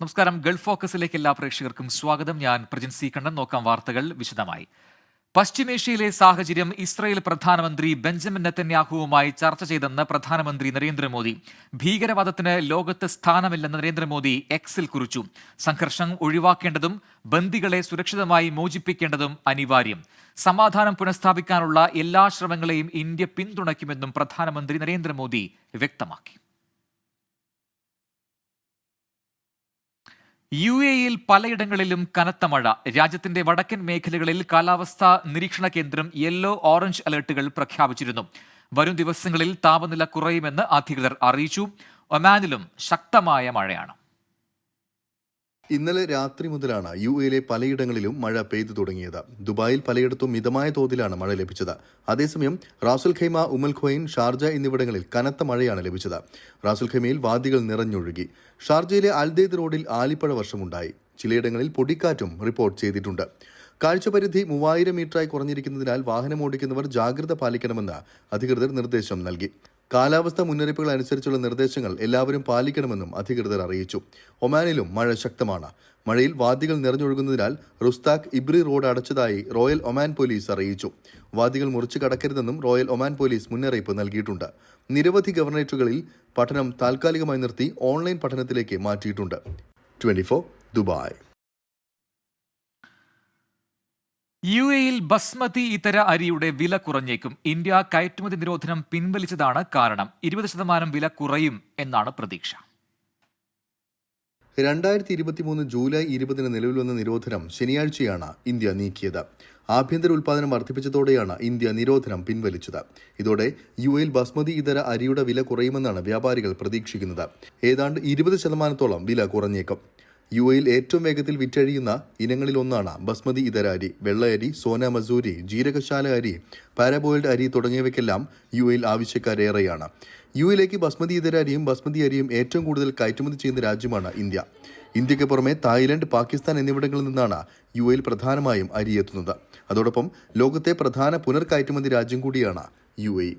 നമസ്കാരം. ഗൾഫ് ഫോക്കസിലേക്ക് എല്ലാ പ്രേക്ഷകർക്കും സ്വാഗതം. ഞാൻ പ്രജിൻ സി കണ്ണൻ നോക്കാം വാർത്തകൾ വിശദമായി. പശ്ചിമേഷ്യയിലെ സാഹചര്യം ഇസ്രായേൽ പ്രധാനമന്ത്രി ബെഞ്ചമിൻ നെത്തന്യാഹുവുമായി ചർച്ച ചെയ്തെന്ന് പ്രധാനമന്ത്രി നരേന്ദ്രമോദി. ഭീകരവാദത്തിന് ലോകത്ത് സ്ഥാനമില്ലെന്ന് നരേന്ദ്രമോദി എക്സിൽ കുറിച്ചു. സംഘർഷം ഒഴിവാക്കേണ്ടതും ബന്ദികളെ സുരക്ഷിതമായി മോചിപ്പിക്കേണ്ടതും അനിവാര്യം. സമാധാനം പുനഃസ്ഥാപിക്കാനുള്ള എല്ലാ ശ്രമങ്ങളെയും ഇന്ത്യ പിന്തുണയ്ക്കുമെന്നും പ്രധാനമന്ത്രി നരേന്ദ്രമോദി വ്യക്തമാക്കി. യു എയിൽ പലയിടങ്ങളിലും കനത്ത മഴ. രാജ്യത്തിന്റെ വടക്കൻ മേഖലകളിൽ കാലാവസ്ഥാ നിരീക്ഷണ കേന്ദ്രം യെല്ലോ ഓറഞ്ച് അലർട്ടുകൾ പ്രഖ്യാപിച്ചിരുന്നു. വരും ദിവസങ്ങളിൽ താപനില കുറയുമെന്ന് അധികൃതർ അറിയിച്ചു. ഒമാനിലും ശക്തമായ മഴയാണ്. ഇന്നലെ രാത്രി മുതലാണ് യു എയിലെ പലയിടങ്ങളിലും മഴ പെയ്തു തുടങ്ങിയത്. ദുബായിൽ പലയിടത്തും മിതമായ തോതിലാണ് മഴ ലഭിച്ചത്. അതേസമയം റാസുൽ ഖൈമ ഉമൽ ഖൊയിൻ ഷാർജ എന്നിവിടങ്ങളിൽ കനത്ത മഴയാണ് ലഭിച്ചത്. റാസുൽ ഖൈമയിൽ വാദികൾ നിറഞ്ഞൊഴുകി. ഷാർജയിലെ അൽദേദ് റോഡിൽ ആലിപ്പഴ വർഷമുണ്ടായി. ചിലയിടങ്ങളിൽ പൊടിക്കാറ്റും റിപ്പോർട്ട് ചെയ്തിട്ടുണ്ട്. കാഴ്ചപരിധി മൂവായിരം മീറ്ററായി കുറഞ്ഞിരിക്കുന്നതിനാൽ വാഹനമോടിക്കുന്നവർ ജാഗ്രത പാലിക്കണമെന്ന് അധികൃതർ നിർദ്ദേശം നൽകി. കാലാവസ്ഥാ മുന്നറിയിപ്പുകൾ അനുസരിച്ചുള്ള നിർദ്ദേശങ്ങൾ എല്ലാവരും പാലിക്കണമെന്നും അധികൃതർ അറിയിച്ചു. ഒമാനിലും മഴ ശക്തമാണ്. മഴയിൽ വാദികൾ നിറഞ്ഞൊഴുകുന്നതിനാൽ റുസ്താഖ് ഇബ്രി റോഡ് അടച്ചതായി റോയൽ ഒമാൻ പോലീസ് അറിയിച്ചു. വാദികൾ മുറിച്ചു കടക്കരുതെന്നും റോയൽ ഒമാൻ പോലീസ് മുന്നറിയിപ്പ് നൽകിയിട്ടുണ്ട്. നിരവധി ഗവർണറേറ്റുകളിൽ പഠനം താൽക്കാലികമായി നിർത്തി ഓൺലൈൻ പഠനത്തിലേക്ക് മാറ്റിയിട്ടുണ്ട്. Twenty Dubai. യു എയിൽ ബസ്മതി ഇതര അരിയുടെ വില കുറഞ്ഞേക്കും. ഇന്ത്യ കയറ്റുമതി നിരോധനം പിൻവലിച്ചതാണ് കാരണം. ഇരുപത് ശതമാനം വില കുറയും എന്നാണ് പ്രതീക്ഷ. രണ്ടായിരത്തി ഇരുപത്തിമൂന്ന് ജൂലൈ ഇരുപതിന് നിലവിൽ വന്ന നിരോധനം ശനിയാഴ്ചയാണ് ഇന്ത്യ നീക്കിയത്. ആഭ്യന്തര ഉൽപാദനം വർദ്ധിപ്പിച്ചതോടെയാണ് ഇന്ത്യ നിരോധനം പിൻവലിച്ചത്. ഇതോടെ യു എയിൽ ബസ്മതി ഇതര അരിയുടെ വില കുറയുമെന്നാണ് വ്യാപാരികൾ പ്രതീക്ഷിക്കുന്നത്. ഏതാണ്ട് ഇരുപത് ശതമാനത്തോളം വില കുറഞ്ഞേക്കും. യു എയിൽ ഏറ്റവും വേഗത്തിൽ വിറ്റഴിയുന്ന ഇനങ്ങളിൽ ഒന്നാണ് ബസ്മതി ഇതര അരി വെള്ള അരി സോന മസൂരി ജീരകശാല അരി പാരബോയിൽഡ് അരി തുടങ്ങിയവയ്ക്കെല്ലാം യു എയിൽ ആവശ്യക്കാരേറെയാണ്. യു എയിലേക്ക് ബസ്മതി ഇതര അരിയും ബസ്മതി അരിയും ഏറ്റവും കൂടുതൽ കയറ്റുമതി ചെയ്യുന്ന രാജ്യമാണ് ഇന്ത്യ. ഇന്ത്യയ്ക്ക് പുറമെ തായ്ലൻഡ് പാകിസ്ഥാൻ എന്നിവിടങ്ങളിൽ നിന്നാണ് യു എയിൽ പ്രധാനമായും അരി എത്തുന്നത്. അതോടൊപ്പം ലോകത്തെ പ്രധാന പുനർകയറ്റുമതി രാജ്യം കൂടിയാണ് U A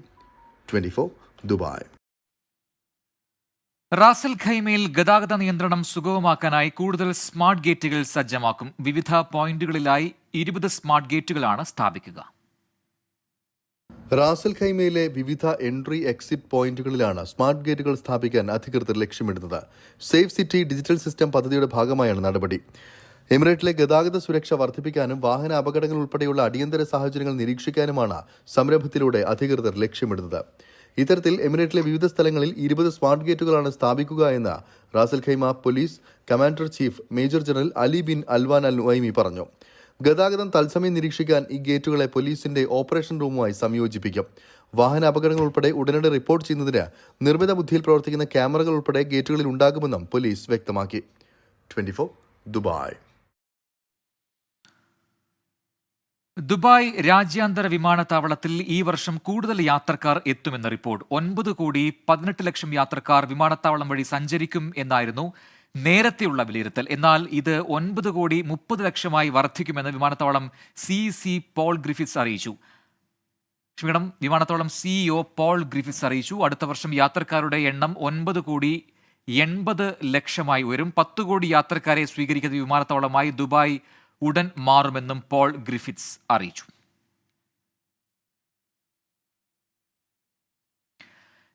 twenty Dubai. Ras al ഖൈമയിൽ ഗതാഗത നിയന്ത്രണം സുഗമമാക്കാനായി കൂടുതൽ സ്മാർട്ട് ഗേറ്റുകൾ സജ്ജമാക്കും. വിവിധ പോയിന്റുകളിലായി ഇരുപത് സ്മാർട്ട് ഗേറ്റുകളാണ് സ്ഥാപിക്കുക. റാസൽ ഖൈമയിലെ വിവിധ എൻട്രി എക്സിറ്റ് പോയിന്റുകളിലാണ് സ്മാർട്ട് ഗേറ്റുകൾ സ്ഥാപിക്കാൻ അധികൃതർ ലക്ഷ്യമിടുന്നത്. സേഫ് സിറ്റി ഡിജിറ്റൽ സിസ്റ്റം പദ്ധതിയുടെ ഭാഗമായാണ് നടപടി. എമിറേറ്റിലെ ഗതാഗത സുരക്ഷ വർദ്ധിപ്പിക്കാനും വാഹന അപകടങ്ങൾ ഉൾപ്പെടെയുള്ള അടിയന്തര സാഹചര്യങ്ങൾ നിരീക്ഷിക്കാനുമാണ് സംരംഭത്തിലൂടെ അധികൃതർ ലക്ഷ്യമിടുന്നത്. ഇത്തരത്തിൽ എമിറേറ്റിലെ വിവിധ സ്ഥലങ്ങളിൽ ഇരുപത് സ്മാർട്ട് ഗേറ്റുകളാണ് സ്ഥാപിക്കുക എന്ന് Ras al Khaimah police commander chief major general Ali bin Alwan al Nuaimi പറഞ്ഞു. ഗതാഗതം തത്സമയം നിരീക്ഷിക്കാൻ ഈ ഗേറ്റുകളെ പോലീസിന്റെ ഓപ്പറേഷൻ റൂമുമായി സംയോജിപ്പിക്കും. വാഹന അപകടങ്ങൾ ഉൾപ്പെടെ ഉടനടി റിപ്പോർട്ട് ചെയ്യുന്നതിന് നിർമ്മിത ബുദ്ധിയിൽ പ്രവർത്തിക്കുന്ന ക്യാമറകൾ ഉൾപ്പെടെ ഗേറ്റുകളിൽ ഉണ്ടാകുമെന്നും പോലീസ് വ്യക്തമാക്കി. Twenty Dubai. ദുബായ് രാജ്യാന്തര വിമാനത്താവളത്തിൽ ഈ വർഷം കൂടുതൽ യാത്രക്കാർ എത്തുമെന്ന റിപ്പോർട്ട്. ഒൻപത് കോടി പതിനെട്ട് ലക്ഷം യാത്രക്കാർ വിമാനത്താവളം വഴി സഞ്ചരിക്കും എന്നായിരുന്നു നേരത്തെയുള്ള വിലയിരുത്തൽ. എന്നാൽ ഇത് ഒൻപത് കോടി മുപ്പത് ലക്ഷമായി വർദ്ധിക്കുമെന്ന് വിമാനത്താവളം സി സി പോൾ ഗ്രിഫിസ് അറിയിച്ചു. ക്ഷമിക്കണം വിമാനത്താവളം സിഇഒ പോൾ ഗ്രിഫിസ് അറിയിച്ചു. അടുത്ത വർഷം യാത്രക്കാരുടെ എണ്ണം ഒൻപത് കോടി എൺപത് ലക്ഷമായി ഉയരും. പത്ത് കോടി യാത്രക്കാരെ സ്വീകരിക്കുന്ന വിമാനത്താവളമായി ദുബായ് ഉടൻ മാറുമെന്നും പോൾ ഗ്രിഫിത്സ് അറിയിച്ചു.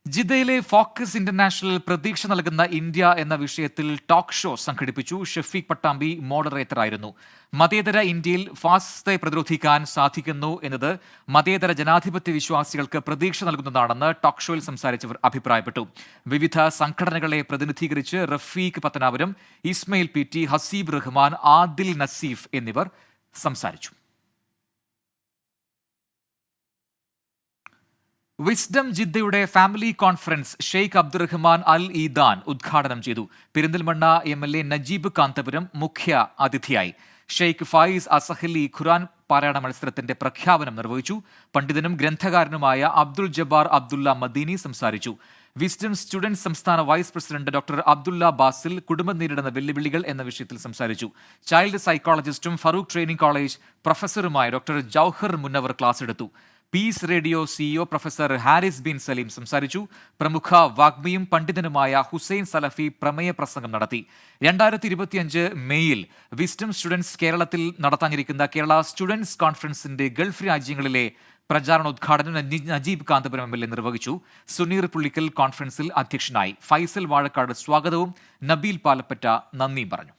ജിദ്ദയിലെ ഫോക്കസ് ഇന്റർനാഷണൽ പ്രതീക്ഷ നൽകുന്ന ഇന്ത്യ എന്ന വിഷയത്തിൽ ടോക്ക് ഷോ സംഘടിപ്പിച്ചു ഷഫീഖ് പട്ടാമ്പി മോഡറേറ്റർ ആയിരുന്നു. മതേതര ഇന്ത്യയിൽ ഫാസിസത്തെ പ്രതിരോധിക്കാൻ സാധിക്കുന്നു എന്നത് മതേതര ജനാധിപത്യ വിശ്വാസികൾക്ക് പ്രതീക്ഷ നൽകുന്നതാണെന്ന് ടോക്ക് ഷോയിൽ സംസാരിച്ചവർ അഭിപ്രായപ്പെട്ടു. വിവിധ സംഘടനകളെ പ്രതിനിധീകരിച്ച് റഫീഖ് പത്തനാപുരം ഇസ്മയിൽ പി ടി ഹസീബ് റഹ്മാൻ ആദിൽ നസീഫ് എന്നിവർ സംസാരിച്ചു. Wisdom ജിദ്ദയുടെ family conference Sheikh Abdurahman al Eidan ഉദ്ഘാടനം ചെയ്തു. Perinthalmanna M L A Najeeb Kanthapuram മുഖ്യ അതിഥിയായി. ഷെയ്ഖ് ഫായിസ് അസഹലി ഖുറാൻ പാരായണ മത്സരത്തിന്റെ പ്രഖ്യാപനം നിർവഹിച്ചു. പണ്ഡിതനും ഗ്രന്ഥകാരനുമായ അബ്ദുൾ ജബ്ബാർ അബ്ദുള്ള മദീനി സംസാരിച്ചു. വിസ്ഡം സ്റ്റുഡൻസ് സംസ്ഥാന vice president doctor Abdulla Basil കുടുംബം നേരിടുന്ന വെല്ലുവിളികൾ എന്ന വിഷയത്തിൽ സംസാരിച്ചു. ചൈൽഡ് സൈക്കോളജിസ്റ്റും ഫറൂഖ് ട്രെയിനിംഗ് കോളേജ് പ്രൊഫസറുമായ ഡോക്ടർ ജൌഹർ മുന്നവർ ക്ലാസ് എടുത്തു. Peace radio CEO professor Haris bin Saleem സംസാരിച്ചു. പ്രമുഖ വാഗ്മിയും പണ്ഡിതനുമായ ഹുസൈൻ സലഫി പ്രമേയ പ്രസംഗം നടത്തി. രണ്ടായിരത്തി ഇരുപത്തിയഞ്ച് മെയ്യിൽ വിസ്ഡം സ്റ്റുഡൻസ് കേരളത്തിൽ നടത്താനിരിക്കുന്ന കേരള സ്റ്റുഡൻസ് കോൺഫറൻസിന്റെ ഗൾഫ് രാജ്യങ്ങളിലെ പ്രചാരണോദ്ഘാടനം നജീ- Najeeb Kanthapuram M L A നിർവഹിച്ചു. സുനീർ പുള്ളിക്കൽ കോൺഫറൻസിൽ അധ്യക്ഷനായി. ഫൈസൽ വാഴക്കാട് സ്വാഗതവും നബീൽ പാലപ്പറ്റ നന്ദിയും പറഞ്ഞു.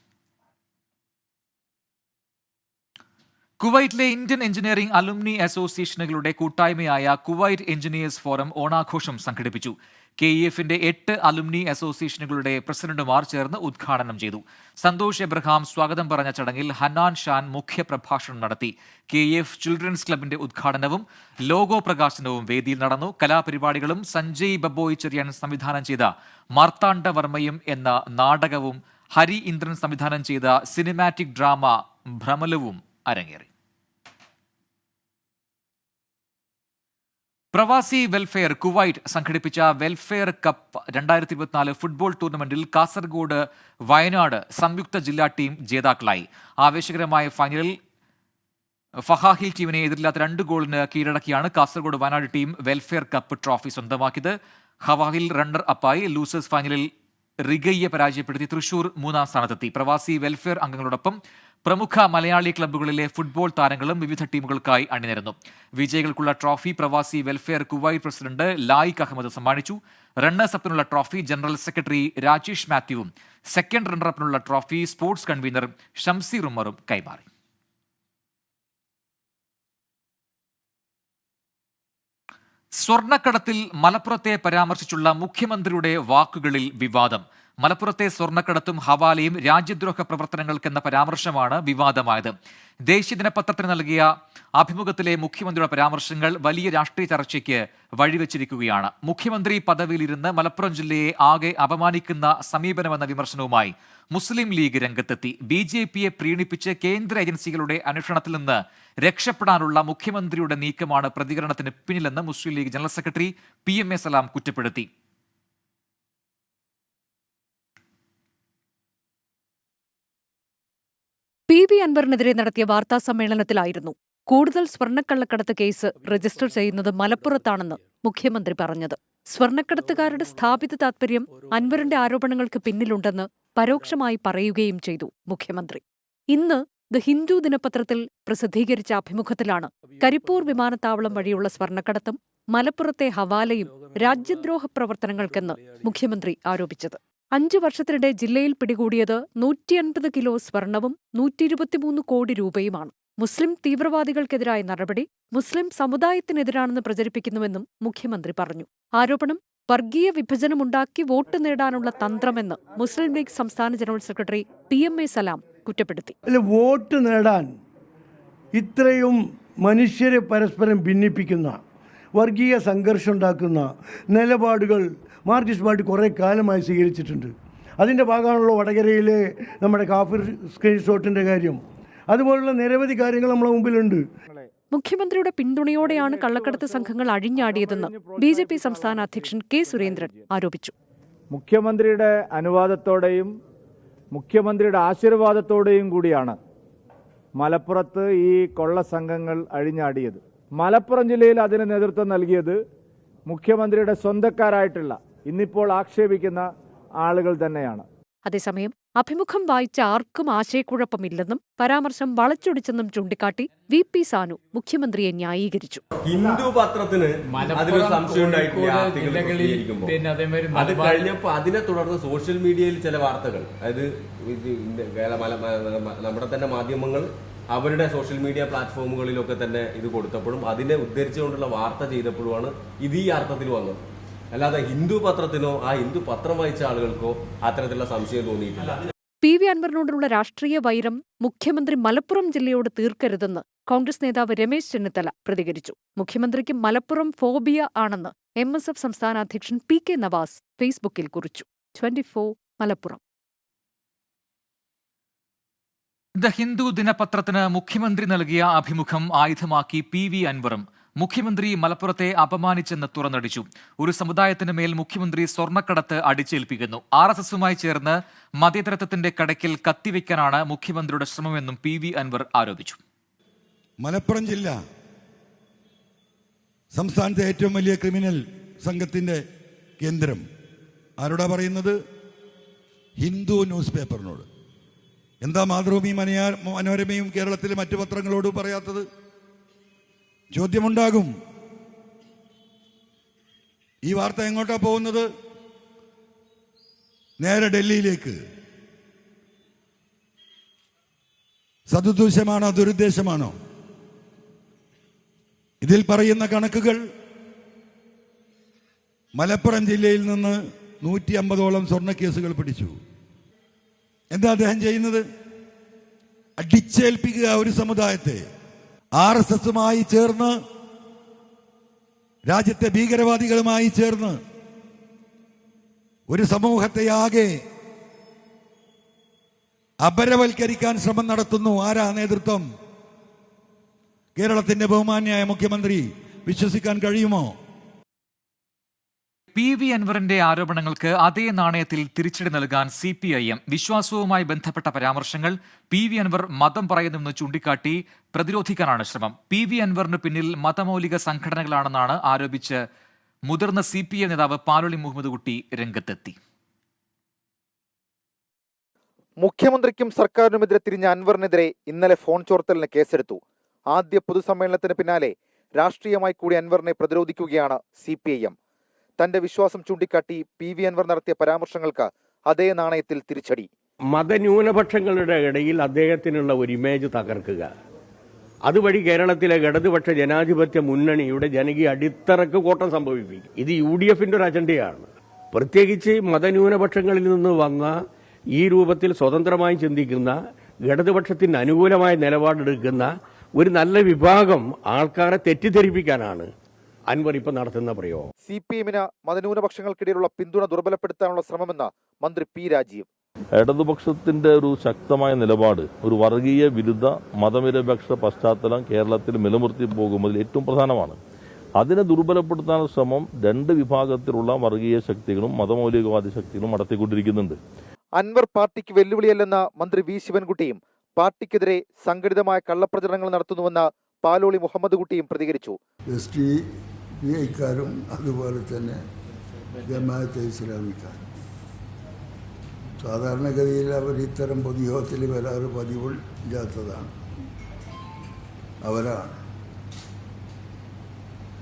കുവൈറ്റിലെ ഇന്ത്യൻ എഞ്ചിനീയറിംഗ് അലുമിനി അസോസിയേഷനുകളുടെ കൂട്ടായ്മയായ കുവൈറ്റ് എഞ്ചിനീയേഴ്സ് ഫോറം ഓണാഘോഷം സംഘടിപ്പിച്ചു. കെ ഇ എഫിന്റെ എട്ട് അലുമിനി അസോസിയേഷനുകളുടെ പ്രസിഡന്റുമാർ ചേർന്ന് ഉദ്ഘാടനം ചെയ്തു. സന്തോഷ് എബ്രഹാം സ്വാഗതം പറഞ്ഞ ചടങ്ങിൽ ഹന്നാൻ ഷാൻ മുഖ്യപ്രഭാഷണം നടത്തി. കെ ഇ എഫ് ചിൽഡ്രൻസ് ക്ലബിന്റെ ഉദ്ഘാടനവും ലോഗോ പ്രകാശനവും വേദിയിൽ നടന്നു. കലാപരിപാടികളും സഞ്ജയ് ബബോയ് ചെറിയാൻ സംവിധാനം ചെയ്ത മാർത്താണ്ഡവർമ്മയും എന്ന നാടകവും ഹരി ഇന്ദ്രൻ സംവിധാനം ചെയ്ത സിനിമാറ്റിക് ഡ്രാമ ഭ്രമലവും അരങ്ങേറി. പ്രവാസി വെൽഫെയർ കുവൈറ്റ് സംഘടിപ്പിച്ച വെൽഫെയർ കപ്പ് രണ്ടായിരത്തി ഇരുപത്തിനാല് ഫുട്ബോൾ ടൂർണമെന്റിൽ കാസർഗോഡ് വയനാട് സംയുക്ത ജില്ലാ ടീം ജേതാക്കളായി. ആവേശകരമായ ഫൈനലിൽ ഫഹാഹിൽ ടീമിനെ എതിരില്ലാത്ത രണ്ട് ഗോളിന് കീഴടക്കിയാണ് Kasaragod Wayanad team welfare cup trophy സ്വന്തമാക്കിയത്. ഹവാഹിൽ റണ്ണർ അപ്പായി ലൂസേഴ്സ് ഫൈനലിൽ റിഗയ്യെ പരാജയപ്പെടുത്തി തൃശൂർ മൂന്നാം സ്ഥാനത്തെത്തി. പ്രവാസി വെൽഫെയർ അംഗങ്ങളോടൊപ്പം പ്രമുഖ മലയാളി ക്ലബ്ബുകളിലെ ഫുട്ബോൾ താരങ്ങളും വിവിധ ടീമുകൾക്കായി അണിനിരന്നു. വിജയികൾക്കുള്ള ട്രോഫി പ്രവാസി welfare Kuwait president Layik Ahmed സമ്മാനിച്ചു. റണ്ണേഴ്സ് അപ്പിനുള്ള ട്രോഫി ജനറൽ സെക്രട്ടറി രാജേഷ് മാത്യുവും സെക്കൻഡ് റണ്ണറപ്പിനുള്ള ട്രോഫി സ്പോർട്സ് കൺവീനർ ഷംസീർ ഉമ്മറും കൈമാറി. സ്വർണക്കടത്തിൽ മലപ്പുറത്തെ പരാമർശിച്ചുള്ള മുഖ്യമന്ത്രിയുടെ വാക്കുകളിൽ വിവാദം. മലപ്പുറത്തെ സ്വർണക്കടത്തും ഹവാലയും രാജ്യദ്രോഹ പ്രവർത്തനങ്ങൾക്കെന്ന പരാമർശമാണ് വിവാദമായത്. ദേശീയ ദിനപത്രത്തിന് നൽകിയ അഭിമുഖത്തിലെ മുഖ്യമന്ത്രിയുടെ പരാമർശങ്ങൾ വലിയ രാഷ്ട്രീയ ചർച്ചയ്ക്ക് വഴിവെച്ചിരിക്കുകയാണ്. മുഖ്യമന്ത്രി പദവിയിലിരുന്ന് മലപ്പുറം ജില്ലയെ ആകെ അപമാനിക്കുന്ന സമീപനമെന്ന വിമർശനവുമായി മുസ്ലിം ലീഗ് രംഗത്തെത്തി. ബി ജെ പിയെ പ്രീണിപ്പിച്ച് കേന്ദ്ര ഏജൻസികളുടെ അന്വേഷണത്തിൽ നിന്ന് രക്ഷപ്പെടാനുള്ള മുഖ്യമന്ത്രിയുടെ നീക്കമാണ് പ്രതികരണത്തിന് പിന്നിലെന്ന് Muslim League general secretary P M A Salam കുറ്റപ്പെടുത്തി. പി വി അൻവറിനെതിരെ നടത്തിയ വാർത്താ സമ്മേളനത്തിലായിരുന്നു. കൂടുതൽ സ്വർണക്കള്ളക്കടത്ത് കേസ് രജിസ്റ്റർ ചെയ്യുന്നത് മലപ്പുറത്താണെന്ന് മുഖ്യമന്ത്രി പറഞ്ഞത്. സ്വർണക്കടത്തുകാരുടെ സ്ഥാപിത താത്പര്യം അൻവറിന്റെ ആരോപണങ്ങൾക്ക് പിന്നിലുണ്ടെന്ന് പരോക്ഷമായി പറയുകയും ചെയ്തു മുഖ്യമന്ത്രി. ഇന്ന് ദ ഹിന്ദു ദിനപത്രത്തിൽ പ്രസിദ്ധീകരിച്ച അഭിമുഖത്തിലാണ് കരിപ്പൂർ വിമാനത്താവളം വഴിയുള്ള സ്വർണക്കടത്തും മലപ്പുറത്തെ ഹവാലയും രാജ്യദ്രോഹ പ്രവർത്തനങ്ങൾക്കെന്ന് മുഖ്യമന്ത്രി ആരോപിച്ചത്. അഞ്ചു വർഷത്തിനിടെ ജില്ലയിൽ പിടികൂടിയത് നൂറ്റിയൻപത് കിലോ സ്വർണവും നൂറ്റിയിരുപത്തിമൂന്ന് കോടി രൂപയുമാണ്. മുസ്ലിം തീവ്രവാദികൾക്കെതിരായ നടപടി മുസ്ലിം സമുദായത്തിനെതിരാണെന്ന് പ്രചരിപ്പിക്കുന്നുവെന്നും മുഖ്യമന്ത്രി പറഞ്ഞു. ആരോപണം വർഗീയ വിഭജനമുണ്ടാക്കി വോട്ട് നേടാനുള്ള തന്ത്രമെന്ന് മുസ്ലിം ലീഗ് സംസ്ഥാന general secretary P M A Salam കുറ്റപ്പെടുത്തി. വോട്ട് നേടാൻ ഇത്രയും മനുഷ്യരെ പരസ്പരം ഭിന്നിപ്പിക്കുന്ന വർഗീയ സംഘർഷം ഉണ്ടാക്കുന്ന നിലപാടുകൾ മാർക്സിസ്റ്റ് പാർട്ടി കുറേ കാലമായി സ്വീകരിച്ചിട്ടുണ്ട്. അതിന്റെ ഭാഗമാണല്ലോ വടകരയിലെ നമ്മുടെ കാഫിർ സ്ക്രീൻഷോട്ടിന്റെ കാര്യം. അതുപോലുള്ള നിരവധി കാര്യങ്ങൾ നമ്മളെ മുമ്പിലുണ്ട്. മുഖ്യമന്ത്രിയുടെ പിന്തുണയോടെയാണ് കള്ളക്കടത്ത് സംഘങ്ങൾ അഴിഞ്ഞാടിയതെന്ന് ബി ജെ പി സംസ്ഥാന അധ്യക്ഷൻ കെ സുരേന്ദ്രൻ ആരോപിച്ചു. മുഖ്യമന്ത്രിയുടെ അനുവാദത്തോടെയും മുഖ്യമന്ത്രിയുടെ ആശീർവാദത്തോടെയും കൂടിയാണ് മലപ്പുറത്ത് ഈ കൊള്ള സംഘങ്ങൾ അഴിഞ്ഞാടിയത്. മലപ്പുറം ജില്ലയിൽ അതിന് നേതൃത്വം നൽകിയത് മുഖ്യമന്ത്രിയുടെ സ്വന്തക്കാരായിട്ടുള്ള ഇന്നിപ്പോൾ ആക്ഷേപിക്കുന്ന ആളുകൾ തന്നെയാണ്. അതേസമയം അഭിമുഖം വായിച്ച ആർക്കും ആശയക്കുഴപ്പമില്ലെന്നും പരാമർശം വളച്ചൊടിച്ചെന്നും ചൂണ്ടിക്കാട്ടി വി പി സാനു മുഖ്യമന്ത്രിയെ ന്യായീകരിച്ചു. ഹിന്ദു പത്രത്തിന് അത് കഴിഞ്ഞപ്പോൾ അതിനെ തുടർന്ന് സോഷ്യൽ മീഡിയയിൽ ചില വാർത്തകൾ അതായത് നമ്മുടെ തന്നെ മാധ്യമങ്ങൾ അവരുടെ സോഷ്യൽ മീഡിയ പ്ലാറ്റ്ഫോമുകളിലൊക്കെ തന്നെ ഇത് കൊടുത്തപ്പോഴും അതിനെ ഉദ്ധരിച്ചുകൊണ്ടുള്ള വാർത്ത ചെയ്തപ്പോഴുമാണ് ഇത് ഈ അർത്ഥത്തിൽ വന്നത്. അല്ലാതെ ഹിന്ദു പത്രത്തിനോ ആ ഹിന്ദു പത്രം വായിച്ച ആളുകൾക്കോ അത്തരത്തിലുള്ള സംശയം തോന്നിയിട്ടില്ല. പി വി അൻവറിനോടുള്ള രാഷ്ട്രീയ വൈരം മുഖ്യമന്ത്രി മലപ്പുറം ജില്ലയോട് തീർക്കരുതെന്ന് കോൺഗ്രസ് നേതാവ് രമേശ് ചെന്നിത്തല പ്രതികരിച്ചു. മുഖ്യമന്ത്രിക്ക് മലപ്പുറം ഫോബിയ ആണെന്ന് എം എസ് എഫ് സംസ്ഥാന അധ്യക്ഷൻ പി കെ നവാസ് ഫേസ്ബുക്കിൽ കുറിച്ചു. ട്വന്റി മലപ്പുറം. ദ ഹിന്ദു ദിനപത്രത്തിന് മുഖ്യമന്ത്രി നൽകിയ അഭിമുഖം ആയുധമാക്കി പി വി അൻവറും മുഖ്യമന്ത്രി മലപ്പുറത്തെ അപമാനിച്ചെന്ന് തുറന്നടിച്ചു. ഒരു സമുദായത്തിന് മേൽ മുഖ്യമന്ത്രി സ്വർണക്കടത്ത് അടിച്ചേൽപ്പിക്കുന്നു. ആർ എസ് എസുമായി ചേർന്ന് മതേതരത്വത്തിന്റെ കടക്കിൽ കത്തിവെക്കാനാണ് മുഖ്യമന്ത്രിയുടെ ശ്രമമെന്നും പി വി അൻവർ ആരോപിച്ചു. മലപ്പുറം ജില്ല സംസ്ഥാനത്തെ ഏറ്റവും വലിയ ക്രിമിനൽ സംഘത്തിന്റെ കേന്ദ്രം. ആരോടാ പറയുന്നത്? ഹിന്ദു ന്യൂസ് പേപ്പറിനോട്. എന്താ മാതൃഭൂമി മനോരമയും കേരളത്തിലെ മറ്റു പത്രങ്ങളോട് പറയാത്തത്? ചോദ്യമുണ്ടാകും. ഈ വാർത്ത എങ്ങോട്ടാ പോകുന്നത്? നേരെ ഡൽഹിയിലേക്ക്. സതുദ്ദേശമാണോ ദുരുദ്ദേശമാണോ? ഇതിൽ പറയുന്ന കണക്കുകൾ മലപ്പുറം ജില്ലയിൽ നിന്ന് നൂറ്റി അമ്പതോളം സ്വർണ കേസുകൾ പിടിച്ചു. എന്താ അദ്ദേഹം ചെയ്യുന്നത്? അടിച്ചേൽപ്പിക്കുക ഒരു സമുദായത്തെ. ആർ എസ് എസുമായി ചേർന്ന് രാജ്യത്തെ ഭീകരവാദികളുമായി ചേർന്ന് ഒരു സമൂഹത്തെയാകെ അപരവൽക്കരിക്കാൻ ശ്രമം നടത്തുന്നു. ആരാ നേതൃത്വം? കേരളത്തിന്റെ ബഹുമാന്യായ മുഖ്യമന്ത്രി വിശ്വസിക്കാൻ കഴിയുമോ? പി വി അൻവറിന്റെ ആരോപണങ്ങൾക്ക് അതേ നാണയത്തിൽ തിരിച്ചടി നൽകാൻ സി പി ഐ എം. വിശ്വാസവുമായി ബന്ധപ്പെട്ട പരാമർശങ്ങൾ പി വി അൻവർ മതം പറയുന്നുവെന്ന് ചൂണ്ടിക്കാട്ടി പ്രതിരോധിക്കാനാണ് ശ്രമം. പി വി അൻവറിന് പിന്നിൽ മതമൗലിക സംഘടനകളാണെന്നാണ് ആരോപിച്ച് മുതിർന്ന സി പി ഐ നേതാവ് പാലൊളി മുഹമ്മദ് കുട്ടി രംഗത്തെത്തി. മുഖ്യമന്ത്രിക്കും സർക്കാരിനുമെതിരെ തിരിഞ്ഞ അൻവറിനെതിരെ ഇന്നലെ ഫോൺ ചോർത്തലിന് കേസെടുത്തു. ആദ്യ പൊതുസമ്മേളനത്തിന് പിന്നാലെ രാഷ്ട്രീയമായി കൂടി അൻവറിനെ പ്രതിരോധിക്കുകയാണ് സി പി ഐ എം. തന്റെ വിശ്വാസം ചൂണ്ടിക്കാട്ടി പി. വി. അൻവർ നടത്തിയ പരാമർശങ്ങൾക്ക് അതേ നാണയത്തിൽ തിരിച്ചടി. മതന്യൂനപക്ഷങ്ങളുടെ ഇടയിൽ അദ്ദേഹത്തിനുള്ള ഒരു ഇമേജ് തകർക്കുക. അതുവഴി കേരളത്തിലെ ഇടതുപക്ഷ ജനാധിപത്യ മുന്നണിയുടെ ജനകീയ അടിത്തറക്ക് കോട്ടം സംഭവിപ്പിക്കും. ഇത് യു ഡി എഫിന്റെ ഒരു അജണ്ടയാണ്. പ്രത്യേകിച്ച് മതന്യൂനപക്ഷങ്ങളിൽ നിന്ന് വന്ന ഈ രൂപത്തിൽ സ്വതന്ത്രമായി ചിന്തിക്കുന്ന ഇടതുപക്ഷത്തിന് അനുകൂലമായ നിലപാടെടുക്കുന്ന ഒരു നല്ല വിഭാഗം ആൾക്കാരെ തെറ്റിദ്ധരിപ്പിക്കാനാണ് അൻവർ ഇപ്പം നടത്തുന്ന പ്രയോഗം. സി പി എമ്മിന് മതന്യൂനപക്ഷങ്ങൾക്കിടയിലുള്ള പിന്തുണ ദുർബലപ്പെടുത്താനുള്ള ശ്രമമെന്ന് മന്ത്രി പി രാജീവ്. ഇടതുപക്ഷത്തിന്റെ ഒരു ശക്തമായ നിലപാട് ഒരു വർഗീയ വിരുദ്ധ മതനിരപേക്ഷ പശ്ചാത്തലം കേരളത്തിൽ നിലനിർത്തി പോകുന്നതിൽ ഏറ്റവും പ്രധാനമാണ്. അതിനെ ദുർബലപ്പെടുത്താനുള്ള ശ്രമം രണ്ട് വിഭാഗത്തിലുള്ള വർഗീയ ശക്തികളും മതമൗലികവാദി ശക്തികളും നടത്തിക്കൊണ്ടിരിക്കുന്നുണ്ട്. അൻവർ പാർട്ടിക്ക് വെല്ലുവിളിയല്ലെന്ന മന്ത്രി വി ശിവൻകുട്ടിയും പാർട്ടിക്കെതിരെ സംഘടിതമായ കള്ളപ്രചരണങ്ങൾ നടത്തുന്നുവെന്ന് പാലോളി മുഹമ്മദ് കുട്ടിയും പ്രതികരിച്ചു. എസ് ടി പി ഐക്കാരും അതുപോലെ തന്നെ ജമാഅത്തെ ഇസ്ലാമിക്കാരും സാധാരണഗതിയിൽ അവർ ഇത്തരം പൊതുയോഗത്തിൽ വരാറ് പതിവ് ഇല്ലാത്തതാണ്. അവരാണ്.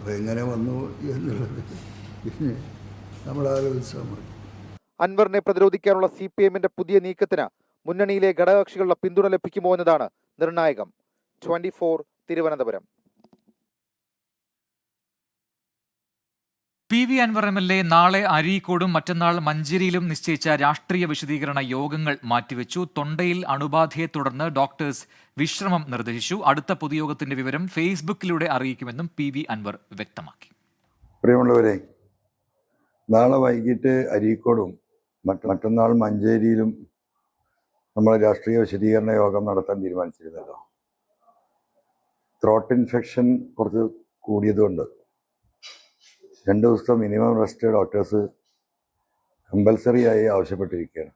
അതെങ്ങനെ വന്നു എന്നുള്ളത് പിന്നെ നമ്മൾ ആലോചിച്ചാൽ മതി. അൻവറിനെ പ്രതിരോധിക്കാനുള്ള സി പി എമ്മിന്റെ പുതിയ നീക്കത്തിന് മുന്നണിയിലെ ഘടകകക്ഷികളുടെ പിന്തുണ ലഭിക്കുമോ എന്നതാണ് നിർണായകം. Twenty four Thiruvananthapuram. P V Anvar M L A നാളെ അരീക്കോടും മറ്റന്നാൾ മഞ്ചേരിയിലും നിശ്ചയിച്ച രാഷ്ട്രീയ വിശദീകരണ യോഗങ്ങൾ മാറ്റിവെച്ചു. തൊണ്ടയിൽ അണുബാധയെ തുടർന്ന് ഡോക്ടേഴ്സ് വിശ്രമം നിർദ്ദേശിച്ചു. അടുത്ത പൊതുയോഗത്തിന്റെ വിവരം ഫേസ്ബുക്കിലൂടെ അറിയിക്കുമെന്നും പി വി അൻവർ വ്യക്തമാക്കി. പ്രിയമുള്ളവരെ നാളെ വൈകിട്ട് അരീക്കോടും മറ്റന്നാൾ മഞ്ചേരിയിലും നമ്മൾ രാഷ്ട്രീയ വിശദീകരണ യോഗം നടത്താൻ തീരുമാനിച്ചിരുന്നല്ലോ. ത്രോട്ട് ഇൻഫെക്ഷൻ കുറച്ച് കൂടിയതുകൊണ്ട് രണ്ട് ദിവസത്തെ മിനിമം റെസ്റ്റ് ഡോക്ടേഴ്സ് കമ്പൽസറി ആയി ആവശ്യപ്പെട്ടിരിക്കുകയാണ്.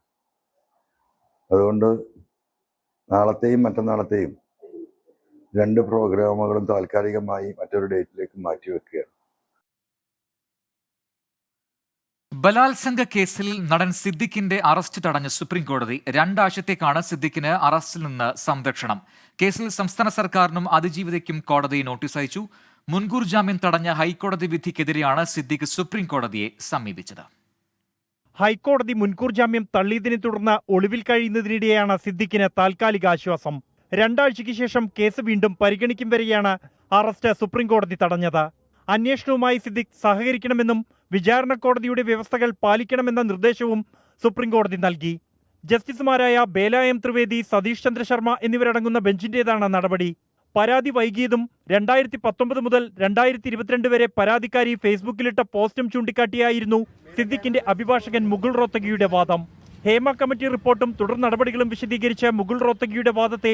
അതുകൊണ്ട് നാളത്തെയും മറ്റന്നാളത്തെയും രണ്ട് പ്രോഗ്രാമുകളും താൽക്കാലികമായി മറ്റൊരു ഡേറ്റിലേക്ക് മാറ്റിവെക്കുകയാണ് ബലാത്സംഗ കേസിൽ നടൻ സിദ്ദിഖിന്റെ അറസ്റ്റ് തടഞ്ഞ സുപ്രീം കോടതി രണ്ടാഴ്ചത്തേക്കാണ് സിദ്ദിഖിന് അറസ്റ്റിൽ നിന്ന് സംരക്ഷണം. കേസിൽ സംസ്ഥാന സർക്കാരിനും അതിജീവിതയ്ക്കും കോടതി നോട്ടീസ് അയച്ചു. മുൻകൂർ ജാമ്യം തടഞ്ഞ ഹൈക്കോടതി വിധിക്കെതിരെയാണ് സിദ്ദിഖ് സുപ്രീം കോടതിയെ സമീപിച്ചത്. ഹൈക്കോടതി മുൻകൂർ ജാമ്യം തള്ളിയതിനെ തുടർന്ന് ഒളിവിൽ കഴിയുന്നതിനിടെയാണ് സിദ്ദിഖിന് താൽക്കാലിക ആശ്വാസം. രണ്ടാഴ്ചയ്ക്ക് ശേഷം കേസ് വീണ്ടും പരിഗണിക്കും വരെയാണ് അറസ്റ്റ് സുപ്രീം കോടതി തടഞ്ഞത്. അന്വേഷണവുമായി സിദ്ദിഖ് സഹകരിക്കണമെന്നും വിചാരണ കോടതിയുടെ വ്യവസ്ഥകൾ പാലിക്കണമെന്ന നിർദ്ദേശവും സുപ്രീം കോടതി നൽകി. ജസ്റ്റിസുമാരായ ബേലായം ത്രിവേദി സതീഷ് ചന്ദ്ര ശർമ്മ എന്നിവരടങ്ങുന്ന ബെഞ്ചിന്റേതാണ് നടപടി. പരാതി വൈകിയതും രണ്ടായിരത്തി പത്തൊമ്പത് മുതൽ രണ്ടായിരത്തി ഇരുപത്തിരണ്ട് വരെ പരാതിക്കാരി ഫേസ്ബുക്കിലിട്ട പോസ്റ്റും ചൂണ്ടിക്കാട്ടിയായിരുന്നു സിദ്ദിഖിന്റെ അഭിഭാഷകൻ മുകുൾ റോത്തഗിയുടെ വാദം. ഹേമ കമ്മിറ്റി റിപ്പോർട്ടും തുടർ നടപടികളും വിശദീകരിച്ച മുകുൾ റോത്തഗിയുടെ വാദത്തെ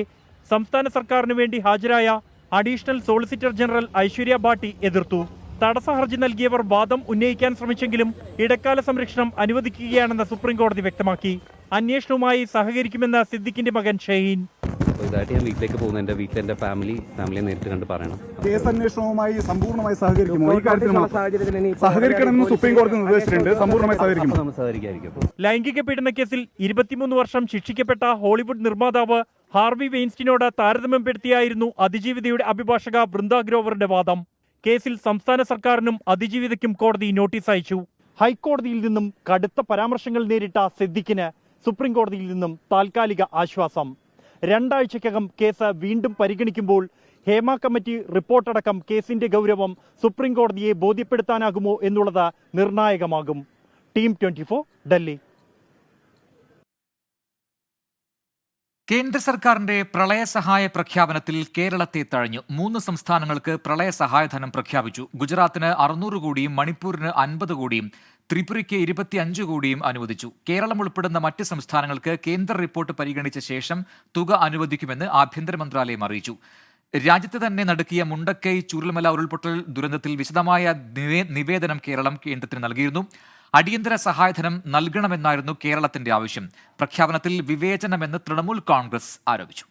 സംസ്ഥാന സർക്കാരിന് വേണ്ടി ഹാജരായ additional solicitor general Aishwarya Bhati എതിർത്തു. തടസ്സ ഹർജി നൽകിയവർ വാദം ഉന്നയിക്കാൻ ശ്രമിച്ചെങ്കിലും ഇടക്കാല സംരക്ഷണം അനുവദിക്കുകയാണെന്ന് സുപ്രീംകോടതി വ്യക്തമാക്കി. അന്വേഷണവുമായി സഹകരിക്കുമെന്ന് സിദ്ദിഖിന്റെ മകൻ ഷഹീൻ ഇതായിട്ട് ഞാൻ വീട്ടിലേക്ക് പോകുന്നത് എന്റെ വീട്ടിൽ എന്റെ ഫാമിലി ഫാമിലിയെ നേരിട്ട് കണ്ട് പറയണം. കേസ് അന്വേഷണവുമായി സമ്പൂർണമായി സഹകരിക്കുമോ? ഈ കാര്യത്തിൽ സഹകരിക്കണമെന്ന് സുപ്രീം കോടതി നിർദ്ദേശിച്ചിട്ടുണ്ട്. സമ്പൂർണമായി സഹകരിക്കും സഹകരിക്കായിരിക്കും ലൈംഗിക പീഡന കേസിൽ ഇരുപത്തിമൂന്ന് വർഷം ശിക്ഷിക്കപ്പെട്ട ഹോളിവുഡ് നിർമ്മാതാവ് ഹാർവി വെയിൻസ്റ്റിനോട് താരതമ്യപ്പെടുത്തിയായിരുന്നു അതിജീവിതയുടെ അഭിഭാഷക വൃന്ദ ഗ്രോവറുടെ വാദം. കേസിൽ സംസ്ഥാന സർക്കാരിനും അതിജീവിതയ്ക്കും കോടതി നോട്ടീസ് അയച്ചു. ഹൈക്കോടതിയിൽ നിന്നും കടുത്ത പരാമർശങ്ങൾ നേരിട്ട സിദ്ദിഖിന് സുപ്രീം കോടതിയിൽ നിന്നും താൽക്കാലിക ആശ്വാസം. രണ്ടാഴ്ചക്കകം കേസ് വീണ്ടും പരിഗണിക്കുമ്പോൾ ഹേമ കമ്മിറ്റി റിപ്പോർട്ടടക്കം കേസിന്റെ ഗൗരവം സുപ്രീം കോടതിയെ ബോധ്യപ്പെടുത്താനാകുമോ എന്നുള്ളത് നിർണായകമാകും. Team twenty Delhi. കേന്ദ്ര സർക്കാരിന്റെ പ്രളയ സഹായ പ്രഖ്യാപനത്തിൽ കേരളത്തെ തഴഞ്ഞു. മൂന്ന് സംസ്ഥാനങ്ങൾക്ക് പ്രളയ സഹായധനം പ്രഖ്യാപിച്ചു. ഗുജറാത്തിന് അറുന്നൂറ് കോടിയും മണിപ്പൂരിന് അൻപത് കോടിയും. ത്രിപുരയ്ക്ക് ഇരുപത്തിയഞ്ച് കോടിയും അനുവദിച്ചു. കേരളം ഉൾപ്പെടുന്ന മറ്റ് സംസ്ഥാനങ്ങൾക്ക് കേന്ദ്ര റിപ്പോർട്ട് പരിഗണിച്ച ശേഷം തുക അനുവദിക്കുമെന്ന് ആഭ്യന്തര മന്ത്രാലയം അറിയിച്ചു. രാജ്യത്ത് തന്നെ നടക്കിയ മുണ്ടക്കൈ ചുരുൾമല ഉരുൾപൊട്ടൽ ദുരന്തത്തിൽ വിശദമായ നിവേദനം കേരളം കേന്ദ്രത്തിന് നൽകിയിരുന്നു. അടിയന്തര സഹായധനം നൽകണമെന്നായിരുന്നു കേരളത്തിന്റെ ആവശ്യം. പ്രഖ്യാപനത്തിൽ വിവേചനമെന്ന് തൃണമൂൽ കോൺഗ്രസ് ആരോപിച്ചു.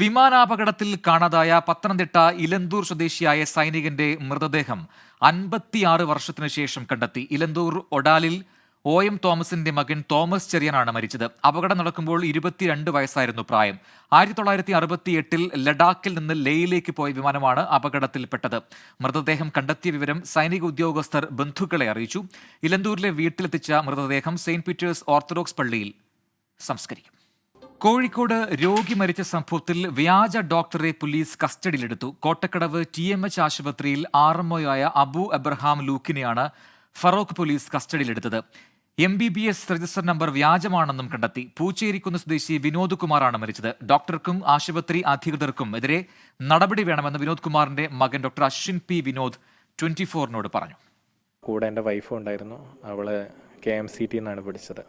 വിമാനാപകടത്തിൽ കാണാതായ പത്തനംതിട്ട ഇലന്തൂർ സ്വദേശിയായ സൈനികന്റെ മൃതദേഹം അൻപത്തിയാറ് വർഷത്തിനു ശേഷം കണ്ടെത്തി. ഇലന്തൂർ ഒഡാലിൽ ഒ എം തോമസിന്റെ മകൻ തോമസ് ചെറിയനാണ് മരിച്ചത്. അപകടം നടക്കുമ്പോൾ ഇരുപത്തിരണ്ട് വയസ്സായിരുന്നു പ്രായം. ആയിരത്തി തൊള്ളായിരത്തി അറുപത്തി എട്ടിൽ ലഡാക്കിൽ നിന്ന് ലേയിലേക്ക് പോയ വിമാനമാണ് അപകടത്തിൽപ്പെട്ടത്. മൃതദേഹം കണ്ടെത്തിയ വിവരം സൈനിക ഉദ്യോഗസ്ഥർ ബന്ധുക്കളെ അറിയിച്ചു. ഇലന്തൂരിലെ വീട്ടിലെത്തിച്ച മൃതദേഹം സെയിന്റ് പീറ്റേഴ്സ് ഓർത്തഡോക്സ് പള്ളിയിൽ സംസ്കരിക്കും. കോഴിക്കോട് രോഗി മരിച്ച സംഭവത്തിൽ വ്യാജ ഡോക്ടറെ പോലീസ് കസ്റ്റഡിയിലെടുത്തു. കോട്ടക്കടവ് ടി എം എച്ച് ആശുപത്രിയിൽ ആർ ആയ അബു എബ്രഹാം ലൂക്കിനെയാണ് ഫറോക്ക് പോലീസ് കസ്റ്റഡിയിലെടുത്തത്. M B B S register number വ്യാജമാണെന്നും കണ്ടെത്തി. പൂച്ചേരിക്കുന്ന് സ്വദേശി വിനോദ് കുമാറാണ് മരിച്ചത്. ഡോക്ടർക്കും ആശുപത്രി അധികൃതർക്കും എതിരെ നടപടി വേണമെന്ന് വിനോദ് കുമാറിന്റെ മകൻ doctor Ashwin P Vinod twenty ഫോറിനോട് പറഞ്ഞു. കൂടെ എന്റെ വൈഫും ഉണ്ടായിരുന്നു. കെ എം സി ടി എന്നാണ് പഠിച്ചത്.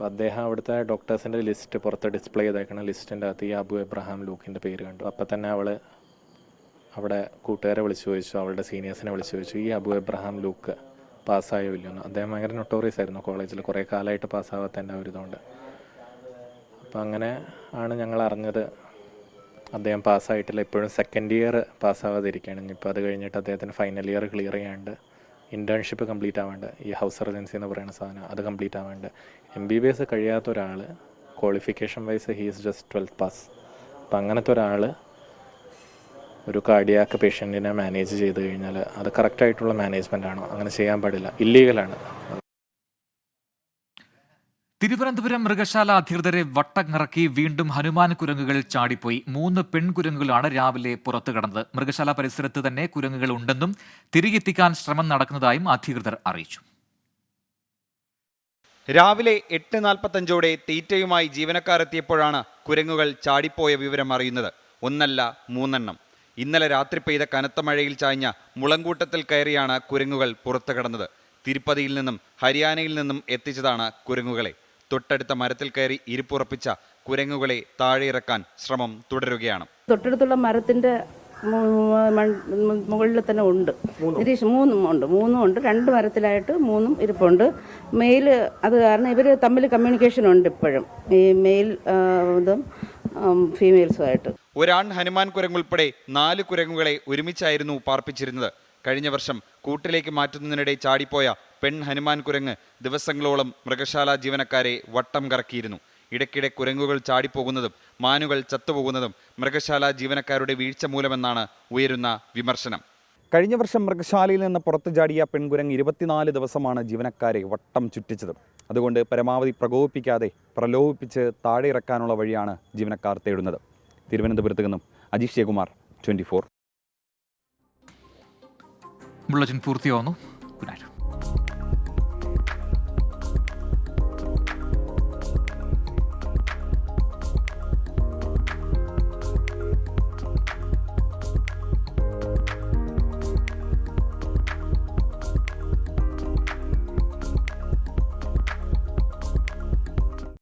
അപ്പോൾ അദ്ദേഹം അവിടുത്തെ ഡോക്ടേഴ്സിന്റെ ലിസ്റ്റ് പുറത്ത് ഡിസ്പ്ലേ ചെയ്തേക്കണ ലിസ്റ്റിന്റെ അകത്ത് ഈ അബു എബ്രഹാം ലൂക്കിന്റെ പേര് കണ്ടു. അപ്പോൾ തന്നെ അവൾ അവിടെ കൂട്ടുകാരെ വിളിച്ചു ചോദിച്ചു അവളുടെ സീനിയേഴ്സിനെ വിളിച്ചു ചോദിച്ചു ഈ അബു എബ്രഹാം ലൂക്ക് പാസ്സായോ ഇല്ലയെന്ന് അദ്ദേഹം ഭയങ്കര നൊട്ടോറിയസ് ആയിരുന്നു കോളേജിൽ കുറേ കാലമായിട്ട് പാസ്സാവാത്തതിന്റെ ഒരു ഇതുകൊണ്ട്. അപ്പോൾ അങ്ങനെ ആണ് ഞങ്ങൾ അറിഞ്ഞത് അദ്ദേഹം പാസ്സായിട്ടില്ല. ഇപ്പോഴും സെക്കൻഡ് ഇയർ പാസ്സാവാതിരിക്കുകയാണ്. ഇനിയിപ്പോൾ അത് കഴിഞ്ഞിട്ട് അദ്ദേഹത്തിന് ഫൈനൽ ഇയർ ക്ലിയർ ചെയ്യാണ്ട് ഇന്റേൺഷിപ്പ് കംപ്ലീറ്റ് ആവേണ്ട ഈ ഹൗസ് സർജൻസി എന്ന് പറയുന്ന സാധനം അത് കംപ്ലീറ്റ് ആവേണ്ട എം ബി ബി എസ് കഴിയാത്ത ഒരാൾ qualification wise he's just twelfth pass അപ്പം അങ്ങനത്തെ ഒരാൾ ഒരു കാർഡിയാക്ക് പേഷ്യന്റിനെ മാനേജ് ചെയ്ത് കഴിഞ്ഞാൽ അത് കറക്റ്റായിട്ടുള്ള മാനേജ്മെന്റ് ആണോ? അങ്ങനെ ചെയ്യാൻ പാടില്ല. ഇല്ലീഗലാണ് തിരുവനന്തപുരം മൃഗശാല അധികൃതരെ വട്ടങ്ങിറക്കി വീണ്ടും ഹനുമാൻ കുരങ്ങുകൾ ചാടിപ്പോയി. മൂന്ന് പെൺകുരങ്ങുകളാണ് രാവിലെ പുറത്തു കടന്നത്. മൃഗശാല പരിസരത്ത് തന്നെ കുരങ്ങുകൾ ഉണ്ടെന്നും തിരികെത്തിക്കാൻ ശ്രമം നടക്കുന്നതായും അധികൃതർ അറിയിച്ചു. രാവിലെ എട്ട് നാൽപ്പത്തഞ്ചോടെ തീറ്റയുമായി ജീവനക്കാരെത്തിയപ്പോഴാണ് കുരങ്ങുകൾ ചാടിപ്പോയ വിവരം അറിയുന്നത്. ഒന്നല്ല മൂന്നെണ്ണം. ഇന്നലെ രാത്രി പെയ്ത കനത്ത മഴയിൽ ചായഞ്ഞ മുളങ്കൂട്ടത്തിൽ കയറിയാണ് കുരങ്ങുകൾ പുറത്തു കടന്നത്. തിരുപ്പതിയിൽ നിന്നും ഹരിയാനയിൽ നിന്നും എത്തിച്ചതാണ് കുരങ്ങുകളെ. തൊട്ടടുത്ത മരത്തിൽ കയറി ഇരിപ്പുറപ്പിച്ച കുരങ്ങുകളെ താഴെ ഇറക്കാൻ ശ്രമം തുടരുകയാണ്. തൊട്ടടുത്തുള്ള മരത്തിന്റെ മുകളിൽ തന്നെ ഉണ്ട്. നിരീക്ഷ മൂന്നും ഉണ്ട്. മൂന്നും ഉണ്ട്. രണ്ട് മരത്തിലായിട്ട് മൂന്നും ഇരിപ്പുണ്ട്. മെയിൽ അത് കാരണം ഇവർ തമ്മിൽ കമ്മ്യൂണിക്കേഷൻ ഉണ്ട് ഇപ്പോഴും. ഈ മെയിൽ ഇതും ഫീമെയിൽസുമായിട്ട് ഒരാൺ ഹനുമാൻ കുരങ്ങുൾപ്പെടെ നാല് കുരങ്ങുകളെ ഒരുമിച്ചായിരുന്നു പാർപ്പിച്ചിരുന്നത്. കഴിഞ്ഞ വർഷം കൂട്ടിലേക്ക് മാറ്റുന്നതിനിടെ ചാടിപ്പോയ പെൺ ഹനുമാൻ കുരങ്ങ് ദിവസങ്ങളോളം മൃഗശാല ജീവനക്കാരെ വട്ടം കറക്കിയിരുന്നു. ഇടയ്ക്കിടെ കുരങ്ങുകൾ ചാടിപ്പോകുന്നതും മാനുകൾ ചത്തുപോകുന്നതും മൃഗശാല ജീവനക്കാരുടെ വീഴ്ച മൂലമെന്നാണ് ഉയരുന്ന വിമർശനം. കഴിഞ്ഞ വർഷം മൃഗശാലയിൽ നിന്ന് പുറത്തു ചാടിയ പെൺകുരങ്ങ് ഇരുപത്തിനാല് ദിവസമാണ് ജീവനക്കാരെ വട്ടം ചുറ്റിച്ചത്. അതുകൊണ്ട് പരമാവധി പ്രകോപിപ്പിക്കാതെ പ്രലോഭിപ്പിച്ച് താഴെ ഇറക്കാനുള്ള വഴിയാണ് ജീവനക്കാർ തേടുന്നത്. തിരുവനന്തപുരത്ത് നിന്നും അജീഷ് ജയകുമാർ ട്വന്റി ബുള്ളറ്റിൻ പൂർത്തിയാവുന്നു. ഗുഡ്